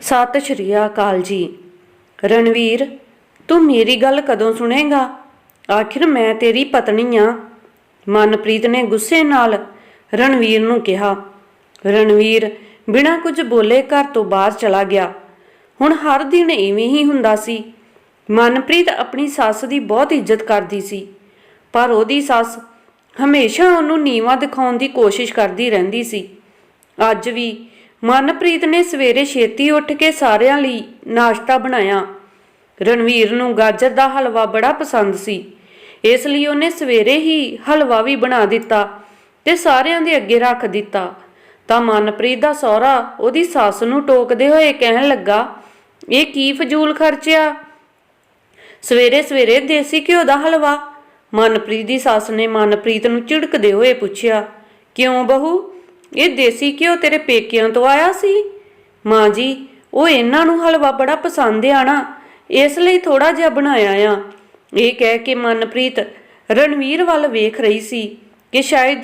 ਸਤਿ ਸ਼੍ਰੀ ਅਕਾਲ ਜੀ। ਰਣਵੀਰ, ਤੂੰ ਮੇਰੀ ਗੱਲ ਕਦੋਂ ਸੁਣੇਗਾ? ਆਖਿਰ ਮੈਂ ਤੇਰੀ ਪਤਨੀ ਆ। ਮਨਪ੍ਰੀਤ ਨੇ ਗੁੱਸੇ ਨਾਲ ਰਣਵੀਰ ਨੂੰ ਕਿਹਾ। ਰਣਵੀਰ ਬਿਨਾਂ ਕੁਝ ਬੋਲੇ ਘਰ ਤੋਂ ਬਾਹਰ ਚਲਾ ਗਿਆ। ਹੁਣ ਹਰ ਦਿਨ ਇਵੇਂ ਹੀ ਹੁੰਦਾ ਸੀ। ਮਨਪ੍ਰੀਤ ਆਪਣੀ ਸੱਸ ਦੀ ਬਹੁਤ ਇੱਜ਼ਤ ਕਰਦੀ ਸੀ। ਪਰ ਉਹਦੀ ਸੱਸ ਹਮੇਸ਼ਾ ਉਹਨੂੰ ਨੀਵਾਂ ਦਿਖਾਉਣ ਦੀ ਕੋਸ਼ਿਸ਼ ਕਰਦੀ ਰਹਿੰਦੀ ਸੀ। ਅੱਜ ਵੀ ਮਨਪ੍ਰੀਤ ਨੇ ਸਵੇਰੇ ਛੇਤੀ ਉੱਠ ਕੇ ਸਾਰਿਆਂ ਲਈ ਨਾਸ਼ਤਾ ਬਣਾਇਆ। ਰਣਵੀਰ ਨੂੰ ਗਾਜਰ ਦਾ ਹਲਵਾ ਬੜਾ ਪਸੰਦ ਸੀ। ਇਸ ਲਈ ਉਹਨੇ ਸਵੇਰੇ ਹੀ ਹਲਵਾ ਵੀ ਬਣਾ ਦਿੱਤਾ ਤੇ ਸਾਰਿਆਂ ਦੇ ਅੱਗੇ ਰੱਖ ਦਿੱਤਾ। ਤਾਂ ਮਨਪ੍ਰੀਤ ਦਾ ਸਹੁਰਾ ਉਹਦੀ ਸੱਸ ਨੂੰ ਟੋਕਦੇ ਹੋਏ ਕਹਿਣ ਲੱਗਾ, ਇਹ ਕੀ ਫਜ਼ੂਲ ਖਰਚਿਆ? ਸਵੇਰੇ ਸਵੇਰੇ ਦੇਸੀ ਘਿਓ ਦਾ ਹਲਵਾ? ਮਨਪ੍ਰੀਤ ਦੀ ਸੱਸ ਨੇ ਮਨਪ੍ਰੀਤ ਨੂੰ ਝਿੜਕਦੇ ਹੋਏ ਪੁੱਛਿਆ, ਕਿਉਂ ਬਹੂ? ਇਹ ਦੇਸੀ ਘਿਓ ਤੇਰੇ ਪੇਕਿਆਂ ਤੋਂ ਆਇਆ ਸੀ? ਮਾਂ ਜੀ, ਉਹ ਇਹਨਾਂ ਨੂੰ ਹਲਵਾ ਬੜਾ ਪਸੰਦ ਆ ਨਾ। ਇਸ ਲਈ ਥੋੜਾ ਜਿਹਾ ਬਣਾਇਆ ਆ। ਇਹ ਕਹਿ ਕੇ ਮਨਪ੍ਰੀਤ ਰਣਵੀਰ ਵੱਲ ਵੇਖ ਰਹੀ ਸੀ ਕਿ ਸ਼ਾਇਦ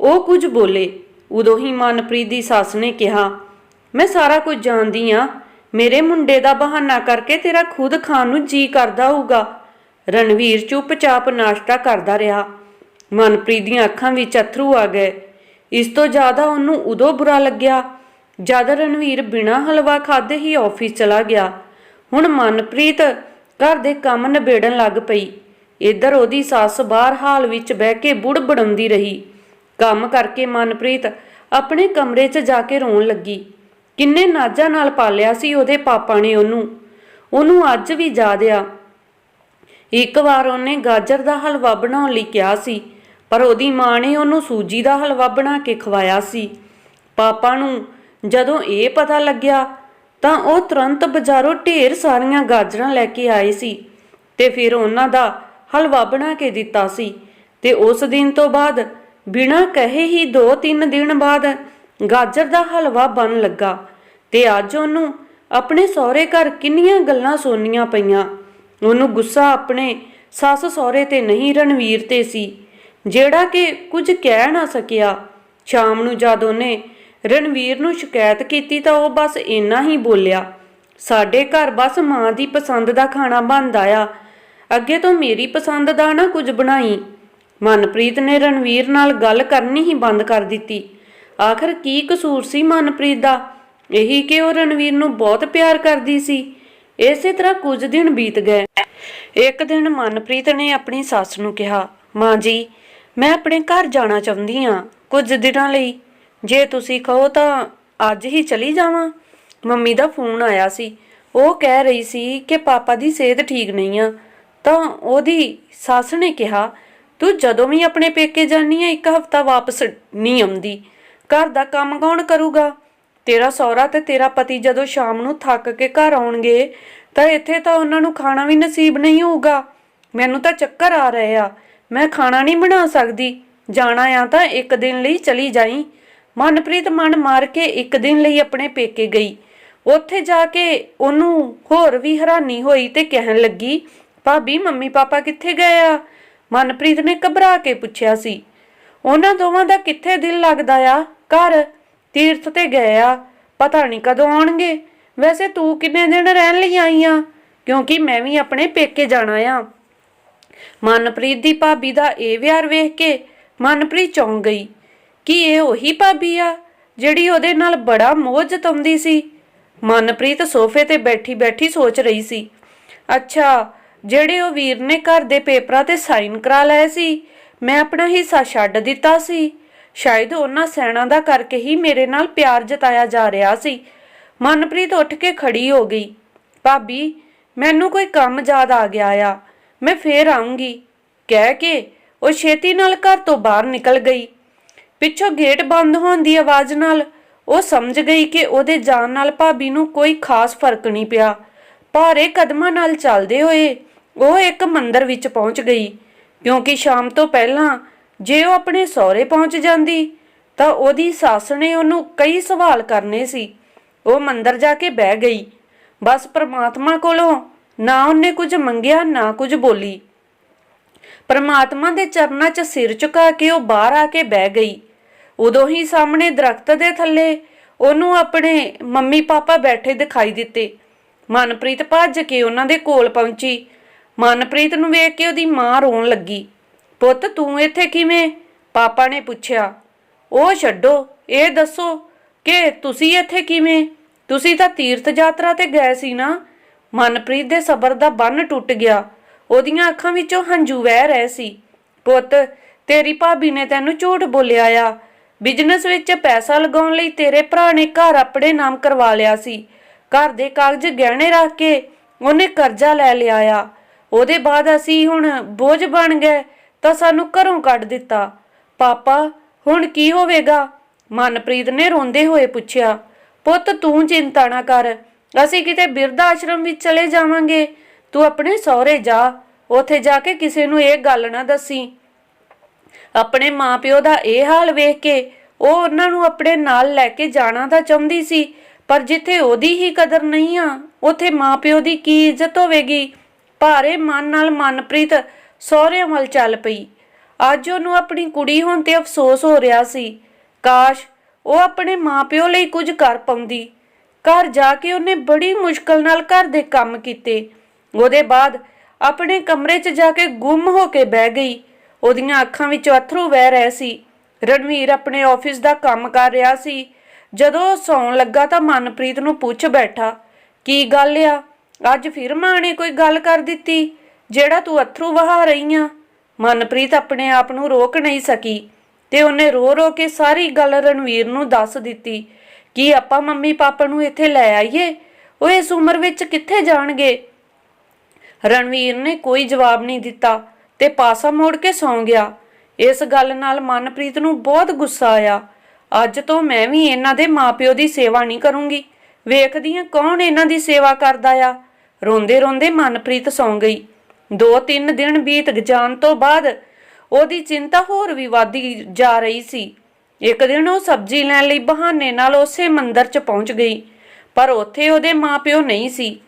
ਉਹ ਕੁਝ ਬੋਲੇ। ਉਦੋਂ ਹੀ ਮਨਪ੍ਰੀਤ ਦੀ ਸੱਸ ਨੇ ਕਿਹਾ, ਮੈਂ ਸਾਰਾ ਕੁਝ ਜਾਣਦੀ ਆ। ਮੇਰੇ ਮੁੰਡੇ ਦਾ ਬਹਾਨਾ ਕਰਕੇ ਤੇਰਾ ਖੁਦ ਖਾਣ ਨੂੰ ਜੀ ਕਰਦਾ ਹੋਊਗਾ। ਰਣਵੀਰ ਚੁੱਪਚਾਪ ਨਾਸ਼ਤਾ ਕਰਦਾ ਰਿਹਾ। ਮਨਪ੍ਰੀਤ ਦੀਆਂ ਅੱਖਾਂ ਵਿੱਚ ਅਥਰੂ ਆ ਗਏ। ਇਸ ਤੋਂ ਜ਼ਿਆਦਾ ਉਹਨੂੰ ਉਦੋਂ ਬੁਰਾ ਲੱਗਿਆ ਜਦ ਰਣਵੀਰ ਬਿਨਾਂ ਹਲਵਾ ਖਾਦੇ ਹੀ ਆਫਿਸ ਚਲਾ ਗਿਆ। ਹੁਣ ਮਨਪ੍ਰੀਤ ਘਰ ਦੇ ਕੰਮ ਨਿਬੇੜਨ ਲੱਗ ਪਈ। ਇੱਧਰ ਉਹਦੀ ਸੱਸ ਬਾਹਰ ਹਾਲ ਵਿੱਚ ਬਹਿ ਕੇ ਬੁੜ ਬੜਾਉਂਦੀ ਰਹੀ। ਕੰਮ ਕਰਕੇ ਮਨਪ੍ਰੀਤ ਆਪਣੇ ਕਮਰੇ 'ਚ ਜਾ ਕੇ ਰੋਣ ਲੱਗੀ। ਕਿੰਨੇ ਨਾਜ਼ਾਂ ਨਾਲ ਪਾਲਿਆ ਸੀ ਉਹਦੇ ਪਾਪਾ ਨੇ ਉਹਨੂੰ। ਉਹਨੂੰ ਅੱਜ ਵੀ ਯਾਦ ਆ। ਇੱਕ ਵਾਰ ਉਹਨੇ ਗਾਜਰ ਦਾ ਹਲਵਾ ਬਣਾਉਣ ਲਈ ਕਿਹਾ ਸੀ ਪਰ ਉਹਦੀ ਮਾਂ ਨੇ ਉਹਨੂੰ ਸੂਜੀ ਦਾ ਹਲਵਾ ਬਣਾ ਕੇ ਖਵਾਇਆ ਸੀ। ਪਾਪਾ ਨੂੰ ਜਦੋਂ ਇਹ ਪਤਾ ਲੱਗਿਆ ਤਾਂ ਉਹ ਤੁਰੰਤ ਬਾਜ਼ਾਰੋਂ ਢੇਰ ਸਾਰੀਆਂ ਗਾਜਰਾਂ ਲੈ ਕੇ ਆਏ ਸੀ ਤੇ ਫਿਰ ਉਹਨਾਂ ਦਾ ਹਲਵਾ ਬਣਾ ਕੇ ਦਿੱਤਾ ਸੀ ਤੇ ਉਸ ਦਿਨ ਤੋਂ ਬਾਅਦ ਬਿਨਾਂ ਕਹੇ ਹੀ 2-3 ਦਿਨ ਬਾਅਦ ਗਾਜਰ ਦਾ ਹਲਵਾ ਬਣ ਲੱਗਾ ਤੇ ਅੱਜ ਉਹਨੂੰ ਆਪਣੇ ਸਹੁਰੇ ਘਰ ਕਿੰਨੀਆਂ ਗੱਲਾਂ ਸੁਣਨੀਆਂ ਪਈਆਂ। ਉਹਨੂੰ ਗੁੱਸਾ ਆਪਣੇ ਸੱਸ ਸਹੁਰੇ ਤੇ ਨਹੀਂ ਰਣਵੀਰ ਤੇ ਸੀ। ਜਿਹੜਾ ਕਿ ਕੁਝ ਕਹਿ ਨਾ ਸਕਿਆ। ਸ਼ਾਮ ਨੂੰ ਜਦ ਉਹਨੇ ਰਣਵੀਰ ਨੂੰ ਸ਼ਿਕਾਇਤ ਕੀਤੀ ਤਾਂ ਉਹ ਬਸ ਇੰਨਾ ਹੀ ਬੋਲਿਆ, ਸਾਡੇ ਘਰ ਬਸ ਮਾਂ ਦੀ ਪਸੰਦ ਦਾ ਖਾਣਾ ਬਣਦਾ ਆ ਅੱਗੇ ਤੋਂ ਮੇਰੀ ਪਸੰਦ ਦਾ ਨਾ ਕੁਝ ਬਣਾਈ। ਮਨਪ੍ਰੀਤ ਨੇ ਰਣਵੀਰ ਨਾਲ ਗੱਲ ਕਰਨੀ ਹੀ ਬੰਦ ਕਰ ਦਿੱਤੀ। ਆਖਰ ਕੀ ਕਸੂਰ ਸੀ ਮਨਪ੍ਰੀਤ ਦਾ? ਇਹੀ ਕਿ ਉਹ ਰਣਵੀਰ ਨੂੰ ਬਹੁਤ ਪਿਆਰ ਕਰਦੀ ਸੀ। ਇਸੇ ਤਰ੍ਹਾਂ ਕੁਝ ਦਿਨ ਬੀਤ ਗਏ। ਇੱਕ ਦਿਨ ਮਨਪ੍ਰੀਤ ਨੇ ਆਪਣੀ ਸੱਸ ਨੂੰ ਕਿਹਾ, ਮਾਂ ਜੀ ਮੈਂ ਆਪਣੇ ਘਰ ਜਾਣਾ ਚਾਹੁੰਦੀ ਹਾਂ ਕੁਝ ਦਿਨਾਂ ਲਈ। ਜੇ ਤੁਸੀਂ ਕਹੋ ਤਾਂ ਅੱਜ ਹੀ ਚਲੀ ਜਾਵਾਂ। ਮੰਮੀ ਦਾ ਫੋਨ ਆਇਆ ਸੀ। ਉਹ ਕਹਿ ਰਹੀ ਸੀ ਕਿ ਪਾਪਾ ਦੀ ਸਿਹਤ ਠੀਕ ਨਹੀਂ ਆ। ਤਾਂ ਉਹਦੀ ਸੱਸ ਨੇ ਕਿਹਾ, ਤੂੰ ਜਦੋਂ ਵੀ ਆਪਣੇ ਪੇਕੇ ਜਾਨੀ ਆ, ਇੱਕ ਹਫਤਾ ਵਾਪਸ ਨਹੀਂ ਆਉਂਦੀ। ਘਰ ਦਾ ਕੰਮ ਕੌਣ ਕਰੂਗਾ? ਤੇਰਾ ਸਹੁਰਾ ਤੇ ਤੇਰਾ ਪਤੀ ਜਦੋਂ ਸ਼ਾਮ ਨੂੰ ਥੱਕ ਕੇ ਘਰ ਆਉਣਗੇ, ਤਾਂ ਇੱਥੇ ਤਾਂ ਉਹਨਾਂ ਨੂੰ ਖਾਣਾ ਵੀ ਨਸੀਬ ਨਹੀਂ ਹੋਊਗਾ। ਮੈਨੂੰ ਤਾਂ ਚੱਕਰ ਆ ਰਹੇ। ਆ ਮੈਂ ਖਾਣਾ ਨਹੀਂ ਬਣਾ ਸਕਦੀ। ਜਾਣਾ ਆ ਤਾਂ ਇੱਕ ਦਿਨ ਲਈ ਚਲੀ ਜਾਈ। ਮਨਪ੍ਰੀਤ ਮਨ ਮਾਰ ਕੇ ਇੱਕ ਦਿਨ ਲਈ ਆਪਣੇ ਪੇਕੇ ਗਈ। ਉੱਥੇ ਜਾ ਕੇ ਉਹਨੂੰ ਹੋਰ ਵੀ ਹੈਰਾਨੀ ਹੋਈ ਤੇ ਕਹਿਣ ਲੱਗੀ, ਭਾਬੀ, ਮੰਮੀ ਪਾਪਾ ਕਿੱਥੇ ਗਏ ਆ? ਮਨਪ੍ਰੀਤ ਨੇ ਘਬਰਾ ਕੇ ਪੁੱਛਿਆ ਸੀ। ਉਹਨਾਂ ਦੋਵਾਂ ਦਾ ਕਿੱਥੇ ਦਿਲ ਲੱਗਦਾ ਆ? ਘਰ ਤੀਰਥ ਤੇ ਗਏ ਆ। ਪਤਾ ਨਹੀਂ ਕਦੋਂ ਆਉਣਗੇ। ਵੈਸੇ ਤੂੰ ਕਿੰਨੇ ਦਿਨ ਰਹਿਣ ਲਈ ਆਈ ਆ? ਕਿਉਂਕਿ ਮੈਂ ਵੀ ਆਪਣੇ ਪੇਕੇ ਜਾਣਾ ਆ। ਮਨਪ੍ਰੀਤ ਦੀ ਭਾਬੀ ਦਾ ਇਹ ਵਿਹਾਰ ਵੇਖ ਕੇ ਮਨਪ੍ਰੀਤ ਚੌਂਕ ਗਈ। ਕਿ ਇਹ ਉਹੀ ਭਾਬੀ ਆ ਜਿਹੜੀ ਉਹਦੇ ਨਾਲ ਬੜਾ ਮੋਹ ਜਤਾਉਂਦੀ ਸੀ? ਮਨਪ੍ਰੀਤ ਸੋਫੇ ਤੇ ਬੈਠੀ ਬੈਠੀ ਸੋਚ ਰਹੀ ਸੀ। ਅੱਛਾ, ਜਿਹੜੇ ਉਹ ਵੀਰ ਨੇ ਘਰ ਦੇ ਪੇਪਰਾਂ ਤੇ ਸਾਈਨ ਕਰਾ ਲਏ ਸੀ, ਮੈਂ ਆਪਣਾ ਹਿੱਸਾ ਛੱਡ ਦਿੱਤਾ ਸੀ। ਸ਼ਾਇਦ ਉਹਨਾਂ ਸੈਣਾ ਦਾ ਕਰਕੇ ਹੀ ਮੇਰੇ ਨਾਲ ਪਿਆਰ ਜਤਾਇਆ ਜਾ ਰਿਹਾ ਸੀ। ਮਨਪ੍ਰੀਤ ਉੱਠ ਕੇ ਖੜੀ ਹੋ ਗਈ। ਭਾਬੀ, ਮੈਨੂੰ ਕੋਈ ਕੰਮ ਯਾਦ ਆ ਗਿਆ ਆ। ਮੈਂ ਫੇਰ ਆਉਂਗੀ ਕਹਿ ਕੇ ਉਹ ਛੇਤੀ ਨਾਲ ਘਰ ਤੋਂ ਬਾਹਰ ਨਿਕਲ ਗਈ। ਪਿੱਛੋਂ ਗੇਟ ਬੰਦ ਹੋਣ ਦੀ ਆਵਾਜ਼ ਨਾਲ ਉਹ ਸਮਝ ਗਈ ਕਿ ਉਹਦੇ ਜਾਣ ਨਾਲ ਭਾਬੀ ਨੂੰ ਕੋਈ ਖਾਸ ਫ਼ਰਕ ਨਹੀਂ ਪਿਆ। ਭਾਰੇ ਕਦਮਾਂ ਨਾਲ ਚੱਲਦੇ ਹੋਏ ਉਹ ਇੱਕ ਮੰਦਰ ਵਿੱਚ ਪਹੁੰਚ ਗਈ। ਕਿਉਂਕਿ ਸ਼ਾਮ ਤੋਂ ਪਹਿਲਾਂ ਜੇ ਉਹ ਆਪਣੇ ਸਹੁਰੇ ਪਹੁੰਚ ਜਾਂਦੀ, ਤਾਂ ਉਹਦੀ ਸੱਸ ਨੇ ਉਹਨੂੰ ਕਈ ਸਵਾਲ ਕਰਨੇ ਸੀ। ਉਹ ਮੰਦਰ ਜਾ ਕੇ ਬਹਿ ਗਈ। ਬਸ ਪ੍ਰਮਾਤਮਾ ਕੋਲੋਂ ਨਾ ਉਹਨੇ ਕੁਝ ਮੰਗਿਆ, ਨਾ ਕੁਝ ਬੋਲੀ। ਪਰਮਾਤਮਾ ਦੇ ਚਰਨਾਂ 'ਚ ਸਿਰ ਝੁਕਾ ਕੇ ਉਹ ਬਾਹਰ ਆ ਕੇ ਬਹਿ ਗਈ। ਉਦੋਂ ਹੀ ਸਾਹਮਣੇ ਦਰਖਤ ਦੇ ਥੱਲੇ ਉਹਨੂੰ ਆਪਣੇ ਮੰਮੀ ਪਾਪਾ ਬੈਠੇ ਦਿਖਾਈ ਦਿੱਤੇ। ਮਨਪ੍ਰੀਤ ਭੱਜ ਕੇ ਉਹਨਾਂ ਦੇ ਕੋਲ ਪਹੁੰਚੀ। ਮਨਪ੍ਰੀਤ ਨੂੰ ਵੇਖ ਕੇ ਉਹਦੀ ਮਾਂ ਰੋਣ ਲੱਗੀ। ਪੁੱਤ, ਤੂੰ ਇੱਥੇ ਕਿਵੇਂ? ਪਾਪਾ ਨੇ ਪੁੱਛਿਆ। ਉਹ ਛੱਡੋ, ਇਹ ਦੱਸੋ ਕਿ ਤੁਸੀਂ ਇੱਥੇ ਕਿਵੇਂ? ਤੁਸੀਂ ਤਾਂ ਤੀਰਥ ਯਾਤਰਾ ਤੇ ਗਏ ਸੀ ਨਾ? ਮਨਪ੍ਰੀਤ ਦੇ ਸਬਰ ਦਾ ਬੰਨ ਟੁੱਟ ਗਿਆ। ਉਹਦੀਆਂ ਅੱਖਾਂ ਵਿੱਚੋਂ ਹੰਝੂ ਵਹਿ ਰਹੇ ਸੀ। ਪੁੱਤ, ਤੇਰੀ ਭਾਬੀ ਨੇ ਤੈਨੂੰ ਝੂਠ ਬੋਲਿਆ ਆ। ਬਿਜ਼ਨਸ ਵਿੱਚ ਪੈਸਾ ਲਗਾਉਣ ਲਈ ਤੇਰੇ ਭਰਾ ਨੇ ਘਰ ਆਪਣੇ ਨਾਮ ਕਰਵਾ ਲਿਆ ਸੀ। ਘਰ ਦੇ ਕਾਗਜ਼ ਗਹਿਣੇ ਰੱਖ ਕੇ ਉਹਨੇ ਕਰਜ਼ਾ ਲੈ ਲਿਆ ਆ। ਉਹਦੇ ਬਾਅਦ ਅਸੀਂ ਹੁਣ ਬੋਝ ਬਣ ਗਏ ਤਾਂ ਸਾਨੂੰ ਘਰੋਂ ਕੱਢ ਦਿੱਤਾ। ਪਾਪਾ, ਹੁਣ ਕੀ ਹੋਵੇਗਾ? ਮਨਪ੍ਰੀਤ ਨੇ ਰੋਂਦੇ ਹੋਏ ਪੁੱਛਿਆ। ਪੁੱਤ, ਤੂੰ ਚਿੰਤਾ ਨਾ ਕਰ। ਅਸੀਂ ਕਿਤੇ ਬਿਰਧ ਆਸ਼ਰਮ ਵਿੱਚ ਚਲੇ ਜਾਵਾਂਗੇ। ਤੂੰ ਆਪਣੇ ਸਹੁਰੇ ਜਾ। ਉੱਥੇ ਜਾ ਕੇ ਕਿਸੇ ਨੂੰ ਇਹ ਗੱਲ ਨਾ ਦੱਸੀ। ਆਪਣੇ ਮਾਪਿਓ ਦਾ ਇਹ ਹਾਲ ਵੇਖ ਕੇ ਉਹ ਉਹਨਾਂ ਨੂੰ ਆਪਣੇ ਨਾਲ ਲੈ ਕੇ ਜਾਣਾ ਤਾਂ ਚਾਹੁੰਦੀ ਸੀ, ਪਰ ਜਿੱਥੇ ਉਹਦੀ ਹੀ ਕਦਰ ਨਹੀਂ ਆ, ਉੱਥੇ ਮਾਪਿਓ ਦੀ ਕੀ ਇੱਜ਼ਤ ਹੋਵੇਗੀ? ਭਾਰੇ ਮਨ ਨਾਲ ਮਨਪ੍ਰੀਤ ਸਹੁਰਿਆਂ ਵੱਲ ਚੱਲ ਪਈ। ਅੱਜ ਉਹਨੂੰ ਆਪਣੀ ਕੁੜੀ ਹੋਣ ਤੇ ਅਫਸੋਸ ਹੋ ਰਿਹਾ ਸੀ। ਕਾਸ਼ ਉਹ ਆਪਣੇ ਮਾਪਿਓ ਲਈ ਕੁਝ ਕਰ ਪਾਉਂਦੀ। ਘਰ ਜਾ ਕੇ ਉਹਨੇ ਬੜੀ ਮੁਸ਼ਕਲ ਨਾਲ ਘਰ ਦੇ ਕੰਮ ਕੀਤੇ। ਉਹਦੇ ਬਾਅਦ ਆਪਣੇ ਕਮਰੇ 'ਚ ਜਾ ਕੇ ਗੁੰਮ ਹੋ ਕੇ ਬਹਿ ਗਈ। ਉਹਦੀਆਂ ਅੱਖਾਂ ਵਿੱਚੋਂ ਅਥਰੂ ਵਹਿ ਰਹੇ ਸੀ। ਰਣਵੀਰ ਆਪਣੇ ਆਫਿਸ ਦਾ ਕੰਮ ਕਰ ਰਿਹਾ ਸੀ। ਜਦੋਂ ਉਹ ਸੌਣ ਲੱਗਾ ਤਾਂ ਮਨਪ੍ਰੀਤ ਨੂੰ ਪੁੱਛ ਬੈਠਾ, ਕੀ ਗੱਲ ਆ? ਅੱਜ ਫਿਰ ਮਾਂ ਨੇ ਕੋਈ ਗੱਲ ਕਰ ਦਿੱਤੀ? ਜਿਹੜਾ ਤੂੰ ਅਥਰੂ ਵਹਾ ਰਹੀ ਆ? ਮਨਪ੍ਰੀਤ ਆਪਣੇ ਆਪ ਨੂੰ ਰੋਕ ਨਹੀਂ ਸਕੀ ਤੇ ਉਹਨੇ ਰੋ ਰੋ ਕੇ ਸਾਰੀ ਗੱਲ ਰਣਵੀਰ ਨੂੰ ਦੱਸ ਦਿੱਤੀ। ਕੀ ਆਪਾਂ ਮੰਮੀ ਪਾਪਾ ਨੂੰ ਇੱਥੇ ਲੈ ਆਈਏ? ਉਹ ਇਸ ਉਮਰ ਵਿੱਚ ਕਿੱਥੇ ਜਾਣਗੇ? ਰਣਵੀਰ ਨੇ ਕੋਈ ਜਵਾਬ ਨਹੀਂ ਦਿੱਤਾ ਤੇ ਪਾਸਾ ਮੋੜ ਕੇ ਸੌਂ ਗਿਆ। ਇਸ ਗੱਲ ਨਾਲ ਮਨਪ੍ਰੀਤ ਨੂੰ ਬਹੁਤ ਗੁੱਸਾ ਆਇਆ। ਅੱਜ ਤੋਂ ਮੈਂ ਵੀ ਇਹਨਾਂ ਦੇ ਮਾਪਿਓ ਦੀ ਸੇਵਾ ਨਹੀਂ ਕਰੂੰਗੀ। ਵੇਖਦੀ ਹਾਂ ਕੌਣ ਇਹਨਾਂ ਦੀ ਸੇਵਾ ਕਰਦਾ ਆ? ਰੋਂਦੇ ਰੋਂਦੇ ਮਨਪ੍ਰੀਤ ਸੌਂ ਗਈ। ਦੋ ਤਿੰਨ ਦਿਨ ਬੀਤ ਜਾਣ ਤੋਂ ਬਾਅਦ ਉਹਦੀ ਚਿੰਤਾ ਹੋਰ ਵੀ ਵਧਦੀ ਜਾ ਰਹੀ ਸੀ। ਇੱਕ ਦਿਨ ਉਹ ਸਬਜ਼ੀ ਲੈਣ ਲਈ ਬਹਾਨੇ ਨਾਲ ਉਸੇ ਮੰਦਿਰ 'ਚ ਪਹੁੰਚ ਗਈ, ਪਰ ਉੱਥੇ ਉਹਦੇ ਮਾਪਿਓ ਨਹੀਂ ਸੀ।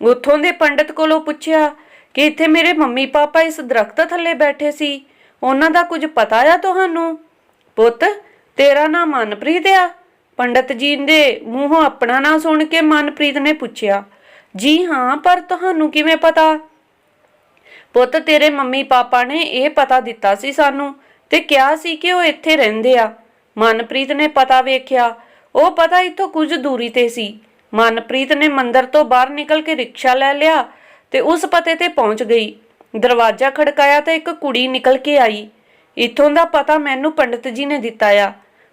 ਉੱਥੋਂ ਦੇ ਪੰਡਤ ਕੋਲੋਂ ਪੁੱਛਿਆ ਕਿ ਇੱਥੇ ਮੇਰੇ ਮੰਮੀ ਪਾਪਾ ਇਸ ਦਰਖਤ ਥੱਲੇ ਬੈਠੇ ਸੀ, ਉਹਨਾਂ ਦਾ ਕੁਝ ਪਤਾ ਆ ਤੁਹਾਨੂੰ? ਪੁੱਤ, ਤੇਰਾ ਨਾਮ ਮਨਪ੍ਰੀਤ ਆ? ਪੰਡਤ ਜੀ ਦੇ ਮੂੰਹੋਂ ਆਪਣਾ ਨਾਂ ਸੁਣ ਕੇ ਮਨਪ੍ਰੀਤ ਨੇ ਪੁੱਛਿਆ, ਜੀ ਹਾਂ, ਪਰ ਤੁਹਾਨੂੰ ਕਿਵੇਂ ਪਤਾ? ਪੁੱਤ, ਤੇਰੇ ਮੰਮੀ ਪਾਪਾ ਨੇ ਇਹ ਪਤਾ ਦਿੱਤਾ ਸੀ ਸਾਨੂੰ ਤੇ ਕਿਹਾ ਸੀ ਕਿ ਉਹ ਇੱਥੇ ਰਹਿੰਦੇ ਆ। ਮਨਪ੍ਰੀਤ ਨੇ ਪਤਾ ਵੇਖਿਆ। ਉਹ ਪਤਾ ਇੱਥੋਂ ਕੁਝ ਦੂਰੀ ਤੇ ਸੀ। ਮਨਪ੍ਰੀਤ ਨੇ ਮੰਦਰ ਤੋਂ ਬਾਹਰ ਨਿਕਲ ਕੇ ਰਿਕਸ਼ਾ ਲੈ ਲਿਆ ਤੇ ਉਸ ਪਤੇ ਤੇ ਪਹੁੰਚ ਗਈ। ਦਰਵਾਜ਼ਾ ਖੜਕਾਇਆ ਤਾਂ ਇੱਕ ਕੁੜੀ ਨਿਕਲ ਕੇ ਆਈ। ਇੱਥੋਂ ਦਾ ਪਤਾ ਮੈਨੂੰ ਪੰਡਤ ਜੀ ਨੇ ਦਿੱਤਾ ਆ।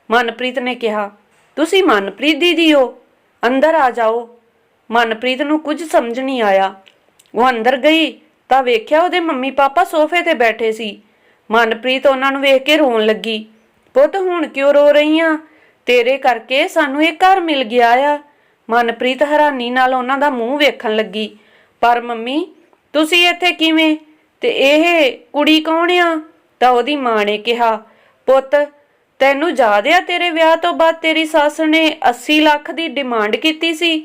ਮਨਪ੍ਰੀਤ ਨੇ ਕਿਹਾ, ਤੁਸੀਂ ਮਨਪ੍ਰੀਤ ਦੀਦੀ ਹੋ? ਅੰਦਰ ਆ ਜਾਓ। ਮਨਪ੍ਰੀਤ ਨੂੰ ਕੁਝ ਸਮਝ ਨਹੀਂ ਆਇਆ। ਉਹ ਅੰਦਰ ਗਈ ਤਾਂ ਵੇਖਿਆ ਉਹਦੇ ਮੰਮੀ ਪਾਪਾ ਸੋਫੇ ਤੇ ਬੈਠੇ ਸੀ। ਮਨਪ੍ਰੀਤ ਉਹਨਾਂ ਨੂੰ ਵੇਖ ਕੇ ਰੋਣ ਲੱਗੀ। ਪੁੱਤ, ਹੁਣ ਕਿਉਂ ਰੋ ਰਹੀ ਆ ਤੇਰੇ ਕਰਕੇ ਸਾਨੂੰ ਇਹ ਘਰ ਮਿਲ ਗਿਆ ਆ। ਮਨਪ੍ਰੀਤ ਹੈਰਾਨੀ ਨਾਲ ਉਹਨਾਂ ਦਾ ਮੂੰਹ ਵੇਖਣ ਲੱਗੀ। ਪਰ ਮੰਮੀ, ਤੁਸੀਂ ਇੱਥੇ ਕਿਵੇਂ? ਤੇ ਇਹ ਕੁੜੀ ਕੌਣ ਆ? ਤਾਂ ਉਹਦੀ ਮਾਂ ਨੇ ਕਿਹਾ, ਪੁੱਤ, ਤੈਨੂੰ ਯਾਦ ਆ ਤੇਰੇ ਵਿਆਹ ਤੋਂ ਬਾਅਦ ਤੇਰੀ ਸੱਸ ਨੇ 80 ਲੱਖ ਦੀ ਡਿਮਾਂਡ ਕੀਤੀ ਸੀ?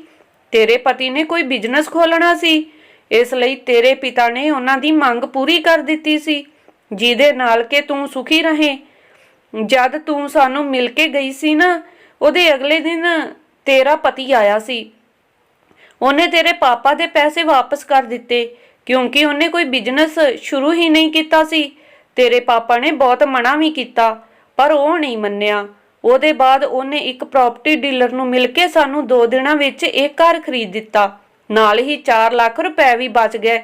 ਤੇਰੇ ਪਤੀ ਨੇ ਕੋਈ ਬਿਜ਼ਨਸ ਖੋਲਣਾ ਸੀ? ਇਸ ਲਈ ਤੇਰੇ ਪਿਤਾ ਨੇ ਉਹਨਾਂ ਦੀ ਮੰਗ ਪੂਰੀ ਕਰ ਦਿੱਤੀ ਸੀ, ਜਿਹਦੇ ਨਾਲ ਕਿ ਤੂੰ ਸੁਖੀ ਰਹੇ? ਜਦ ਤੂੰ ਸਾਨੂੰ ਮਿਲ ਕੇ ਗਈ ਸੀ ਨਾ, ਉਹਦੇ ਅਗਲੇ ਦਿਨ ਤੇਰਾ ਪਤੀ ਆਇਆ ਸੀ। ਉਹਨੇ ਤੇਰੇ ਪਾਪਾ ਦੇ ਪੈਸੇ ਵਾਪਸ ਕਰ ਦਿੱਤੇ, ਕਿਉਂਕਿ ਉਹਨੇ ਕੋਈ ਬਿਜ਼ਨਸ ਸ਼ੁਰੂ ਹੀ ਨਹੀਂ ਕੀਤਾ ਸੀ। ਤੇਰੇ ਪਾਪਾ ਨੇ ਬਹੁਤ ਮਨਾ ਵੀ ਕੀਤਾ, ਪਰ ਉਹ ਨਹੀਂ ਮੰਨਿਆ। ਉਹਦੇ ਬਾਅਦ ਉਹਨੇ ਇੱਕ ਪ੍ਰਾਪਰਟੀ ਡੀਲਰ ਨੂੰ ਮਿਲ ਕੇ ਸਾਨੂੰ 2 ਦਿਨਾਂ ਵਿੱਚ ਇਹ ਘਰ ਖਰੀਦ ਦਿੱਤਾ। ਨਾਲ ਹੀ 4 ਲੱਖ ਰੁਪਏ ਵੀ ਬਚ ਗਏ,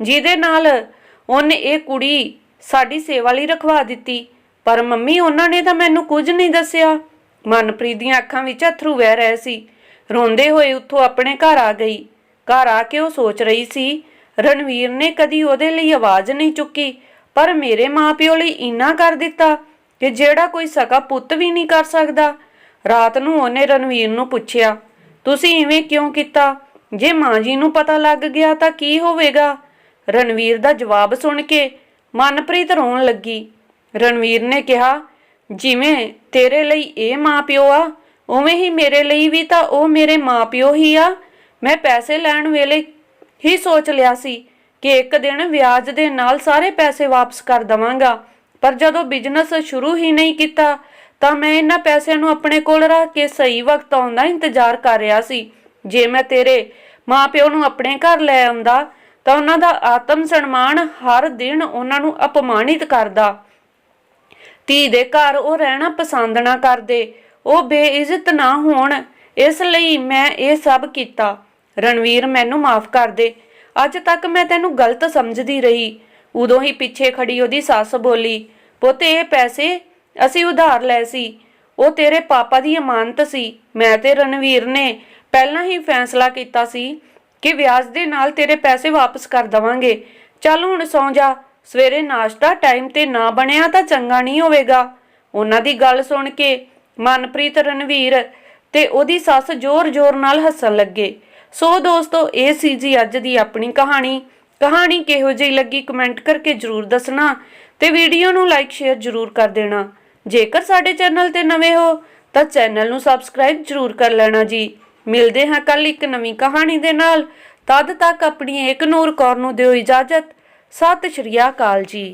ਜਿਹਦੇ ਨਾਲ ਉਹਨੇ ਇਹ ਕੁੜੀ ਸਾਡੀ ਸੇਵਾ ਲਈ ਰਖਵਾ ਦਿੱਤੀ। ਪਰ ਮੰਮੀ, ਉਹਨਾਂ ਨੇ ਤਾਂ ਮੈਨੂੰ ਕੁਝ ਨਹੀਂ ਦੱਸਿਆ। ਮਨਪ੍ਰੀਤ ਦੀਆਂ ਅੱਖਾਂ ਵਿੱਚ ਅਥਰੂ ਵਹਿ ਰਹੇ ਸੀ। ਰੋਂਦੇ ਹੋਏ ਉੱਥੋਂ ਆਪਣੇ ਘਰ ਆ ਗਈ। ਘਰ ਆ ਕੇ ਉਹ ਸੋਚ ਰਹੀ ਸੀ, ਰਣਵੀਰ ਨੇ ਕਦੀ ਉਹਦੇ ਲਈ ਆਵਾਜ਼ ਨਹੀਂ ਚੁੱਕੀ, ਪਰ ਮੇਰੇ ਮਾਪਿਓ ਲਈ ਇੰਨਾ ਕਰ ਦਿੱਤਾ ਕਿ ਜਿਹੜਾ ਕੋਈ ਸਕਾ ਪੁੱਤ ਵੀ ਨਹੀਂ ਕਰ ਸਕਦਾ। ਰਾਤ ਨੂੰ ਉਹਨੇ ਰਣਵੀਰ ਨੂੰ ਪੁੱਛਿਆ, ਤੁਸੀਂ ਇਵੇਂ ਕਿਉਂ ਕੀਤਾ? ਜੇ ਮਾਂ ਜੀ ਨੂੰ ਪਤਾ ਲੱਗ ਗਿਆ ਤਾਂ ਕੀ ਹੋਵੇਗਾ? ਰਣਵੀਰ ਦਾ ਜਵਾਬ ਸੁਣ ਕੇ ਮਨਪ੍ਰੀਤ ਰੋਣ ਲੱਗੀ। ਰਣਵੀਰ ਨੇ ਕਿਹਾ, ਜਿਵੇਂ ਤੇਰੇ ਲਈ ਇਹ ਮਾਪਿਓ ਆ, ਉਵੇਂ ਹੀ ਮੇਰੇ ਲਈ ਵੀ ਤਾਂ ਉਹ ਮੇਰੇ ਮਾਪਿਓ ਹੀ ਆ। ਮੈਂ ਪੈਸੇ ਲੈਣ ਵੇਲੇ ਹੀ ਸੋਚ ਲਿਆ ਸੀ ਕਿ ਇੱਕ ਦਿਨ ਵਿਆਜ ਦੇ ਨਾਲ ਸਾਰੇ ਪੈਸੇ ਵਾਪਸ ਕਰ ਦਵਾਂਗਾ, ਪਰ ਜਦੋਂ ਬਿਜ਼ਨਸ ਸ਼ੁਰੂ ਹੀ ਨਹੀਂ ਕੀਤਾ, ਤਾਂ ਮੈਂ ਇਹਨਾਂ ਪੈਸਿਆਂ ਨੂੰ ਆਪਣੇ ਕੋਲ ਰੱਖ ਕੇ ਸਹੀ ਵਕਤ ਆਉਣ ਦਾ ਇੰਤਜ਼ਾਰ ਕਰ ਰਿਹਾ ਸੀ। ਜੇ ਮੈਂ ਤੇਰੇ ਮਾਪਿਓ ਨੂੰ ਆਪਣੇ ਘਰ ਲੈ ਆਉਂਦਾ, ਤਾਂ ਉਹਨਾਂ ਦਾ ਆਤਮ ਸਨਮਾਨ ਹਰ ਦਿਨ ਉਹਨਾਂ ਨੂੰ ਅਪਮਾਨਿਤ ਕਰਦਾ। ਧੀ ਦੇ ਘਰ ਉਹ ਰਹਿਣਾ ਪਸੰਦ ਨਾ ਕਰਦੇ। ਉਹ ਬੇਇੱਜ਼ਤ ਨਾ ਹੋਣ। ਇਸ ਲਈ ਮੈਂ ਇਹ ਸਭ ਕੀਤਾ। ਰਣਵੀਰ ਮੈਨੂੰ ਮਾਫ ਕਰ ਦੇ। ਅੱਜ ਤੱਕ ਮੈਂ ਤੈਨੂੰ ਗਲਤ ਸਮਝਦੀ ਰਹੀ। ਉਦੋਂ ਹੀ ਪਿੱਛੇ ਖੜੀ ਉਹਦੀ ਸੱਸ ਬੋਲੀ, ਪੁੱਤ, ਇਹ ਪੈਸੇ ਅਸੀਂ ਉਧਾਰ ਲਏ ਸੀ। ਉਹ ਤੇਰੇ ਪਾਪਾ ਦੀ ਅਮਾਨਤ ਸੀ। ਮੈਂ ਤੇ ਰਣਵੀਰ ਨੇ ਪਹਿਲਾਂ ਹੀ ਫੈਸਲਾ ਕੀਤਾ ਸੀ ਕਿ ਵਿਆਜ ਦੇ ਨਾਲ ਤੇਰੇ ਪੈਸੇ ਵਾਪਸ ਕਰ ਦਵਾਂਗੇ। ਚੱਲ ਹੁਣ ਸੌਂ ਜਾ। ਸਵੇਰੇ ਨਾਸ਼ਤਾ ਟਾਈਮ ਤੇ ਨਾ ਬਣਿਆ ਤਾਂ ਚੰਗਾ ਨਹੀਂ ਹੋਵੇਗਾ। ਉਹਨਾਂ ਦੀ ਗੱਲ ਸੁਣ ਕੇ ਮਨਪ੍ਰੀਤ ਰਣਵੀਰ ਤੇ ਉਹਦੀ ਸੱਸ ਜ਼ੋਰ-ਜ਼ੋਰ ਨਾਲ ਹੱਸਣ ਲੱਗੇ। ਸੋ ਦੋਸਤੋ, ਇਹ ਸੀ ਜੀ ਅੱਜ ਦੀ ਆਪਣੀ ਕਹਾਣੀ। ਕਹਾਣੀ ਕਿਹੋ ਜਿਹੀ ਲੱਗੀ ਕਮੈਂਟ ਕਰਕੇ ਜਰੂਰ ਦੱਸਣਾ ਤੇ ਵੀਡੀਓ ਨੂੰ ਲਾਈਕ ਸ਼ੇਅਰ ਜਰੂਰ ਕਰ ਦੇਣਾ। ਜੇਕਰ ਸਾਡੇ ਚੈਨਲ ਤੇ ਨਵੇਂ ਹੋ, ਤਾਂ ਚੈਨਲ ਨੂੰ ਸਬਸਕ੍ਰਾਈਬ ਜਰੂਰ ਕਰ ਲੈਣਾ ਜੀ। ਮਿਲਦੇ ਹਾਂ ਕੱਲ ਇੱਕ ਨਵੀਂ ਕਹਾਣੀ ਦੇ ਨਾਲ। ਤਦ ਤੱਕ ਆਪਣੀ ਏਕ ਨੂਰ ਕੌਰ ਨੂੰ ਦਿਓ ਇਜਾਜ਼ਤ। ਸਤਿ ਸ਼੍ਰੀ ਅਕਾਲ ਜੀ।